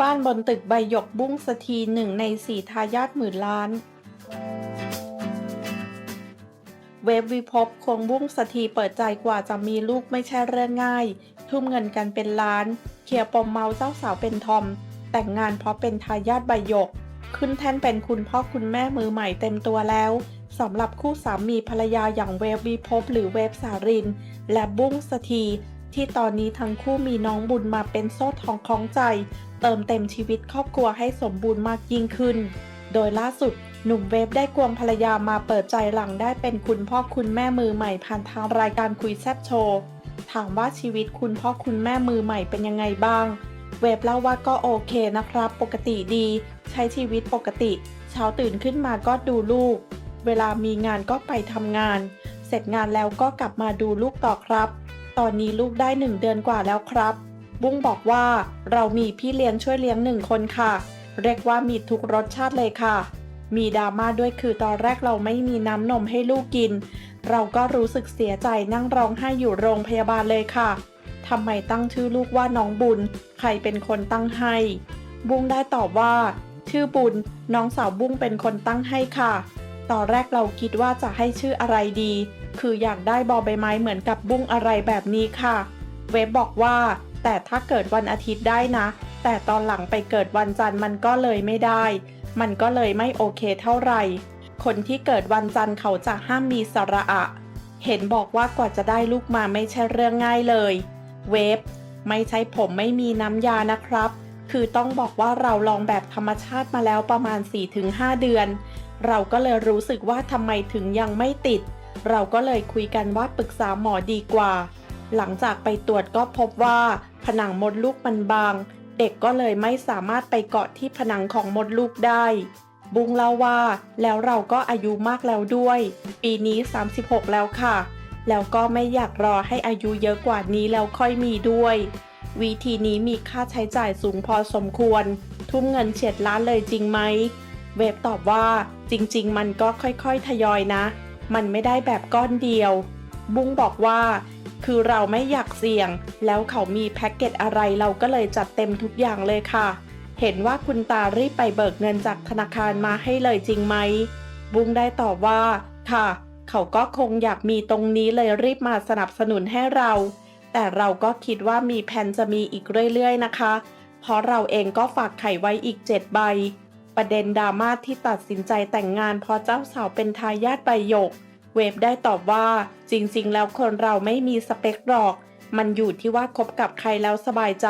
บ้านบนตึกใบหยกบุ้งสถีหนึ่งในสี่ทายาทหมื่นล้าน เวฟวิภพควงบุ้งสถีเปิดใจกว่าจะมีลูกไม่ใช่เรื่องง่าย ทุ่มเงินกันเป็นล้าน เคลียร์ปมเมาเจ้าสาวเป็นทอม แต่งงานเพราะเป็นทายาทใบหยก ขึ้นแท่นเป็นคุณพ่อคุณแม่มือใหม่เต็มตัวแล้ว สำหรับคู่สามีภรรยาอย่างเวฟวิภพหรือเวฟสาริน และบุ้งสถีที่ตอนนี้ทั้งคู่มีน้องบุญมาเป็นโซ่ทองคล้องใจ เติมเต็มชีวิตครอบครัวให้สมบูรณ์มากยิ่งขึ้น โดยล่าสุดหนุ่มเวฟได้ควงภรรยามาเปิดใจหลังได้เป็นคุณพ่อคุณแม่มือใหม่ผ่านทางรายการคุยแซบโชว์ถามว่าชีวิตคุณพ่อคุณแม่มือใหม่เป็นยังไงบ้าง เวฟเล่าว่าก็โอเคนะครับ ปกติดี ใช้ชีวิตปกติ เช้าตื่นขึ้นมาก็ดูลูก เวลามีงานก็ไปทำงาน เสร็จงานแล้วก็กลับมาดูลูกต่อครับ ตอนนี้ลูกได้หนึ่งเดือนกว่าแล้วครับ บุ้งบอกว่าเรามีพี่เลี้ยงช่วยเลี้ยงหนึ่งคนค่ะ เรียกว่ามีทุกรสชาติเลยค่ะ มีดราม่าด้วยคือตอนแรกเราไม่มีน้ำนมให้ลูกกิน เราก็รู้สึกเสียใจนั่งร้องไห้อยู่โรงพยาบาลเลยค่ะทำไมตั้งชื่อลูกว่าน้องบุญ ใครเป็นคนตั้งให้ บุ้งได้ตอบว่า ชื่อบุญน้องสาวบุ้งเป็นคนตั้งให้ค่ะ ตอนแรกเราคิดว่าจะให้ชื่ออะไรดี คืออยากได้บอใบไม้เหมือนกับบุ้งอะไรแบบนี้ค่ะ เว็บบอกว่า แต่ถ้าเกิดวันอาทิตย์ได้นะ แต่ตอนหลังไปเกิดวันจันทร์มันก็เลยไม่ได้ มันก็เลยไม่โอเคเท่าไหร่ คนที่เกิดวันจันทร์เขาจะห้ามมีสระอะ เห็นบอกว่ากว่าจะได้ลูกมาไม่ใช่เรื่องง่ายเลย เวฟไม่ใช่ผมไม่มีน้ำยานะครับ คือต้องบอกว่าเราลองแบบธรรมชาติมาแล้วประมาณ 4-5 เดือน เราก็เลยรู้สึกว่าทำไมถึงยังไม่ติด เราก็เลยคุยกันว่าปรึกษาหมอดีกว่า หลังจากไปตรวจก็พบว่า ผนังมดลูกมันบาง เด็กก็เลยไม่สามารถไปเกาะที่ผนังของมดลูกได้ บุงเล่าว่า แล้วเราก็อายุมากแล้วด้วย ปีนี้ 36 แล้วค่ะ แล้วก็ไม่อยากรอให้อายุเยอะกว่านี้แล้วค่อยมีด้วย วิธีนี้มีค่าใช้จ่ายสูงพอสมควร ทุ่มเงินเฉียดล้านเลยจริงไหม เว็บตอบว่า จริง ๆ มันก็ค่อยๆ ทยอยนะ มันไม่ได้แบบก้อนเดียว บุ้งบอกว่า คือเราไม่อยากเสี่ยง แล้วเขามีแพ็กเกจอะไรเราก็เลยจัดเต็มทุกอย่างเลยค่ะ เห็นว่าคุณตารีบไปเบิกเงินจากธนาคารมาให้เลยจริงไหม บุ้งได้ตอบว่า ค่ะ เขาก็คงอยากมีตรงนี้เลยรีบมาสนับสนุนให้เรา แต่เราก็คิดว่ามีแผนจะมีอีกเรื่อย ๆ นะคะ เพราะเราเองก็ฝากไข่ไว้อีก 7 ใบ ประเด็นดราม่าที่ตัดสินใจแต่งงานเพราะเจ้าสาวเป็นทายาทใบหยก เวฟได้ตอบว่าจริง ๆ แล้วคนเราไม่มีสเปคหรอก มันอยู่ที่ว่าคบกับใครแล้วสบายใจ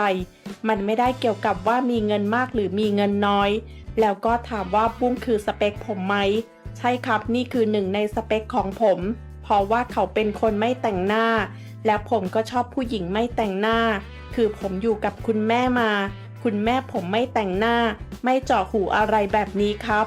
มันไม่ได้เกี่ยวกับว่ามีเงินมากหรือมีเงินน้อย แล้วก็ถามว่าบุ้งคือสเปคผมไหม ใช่ครับนี่คือหนึ่งในสเปคของผม เพราะว่าเขาเป็นคนไม่แต่งหน้าและผมก็ชอบผู้หญิงไม่แต่งหน้า คือผมอยู่กับคุณแม่มา คุณแม่ผมไม่แต่งหน้า ไม่เจาะหูอะไรแบบนี้ครับ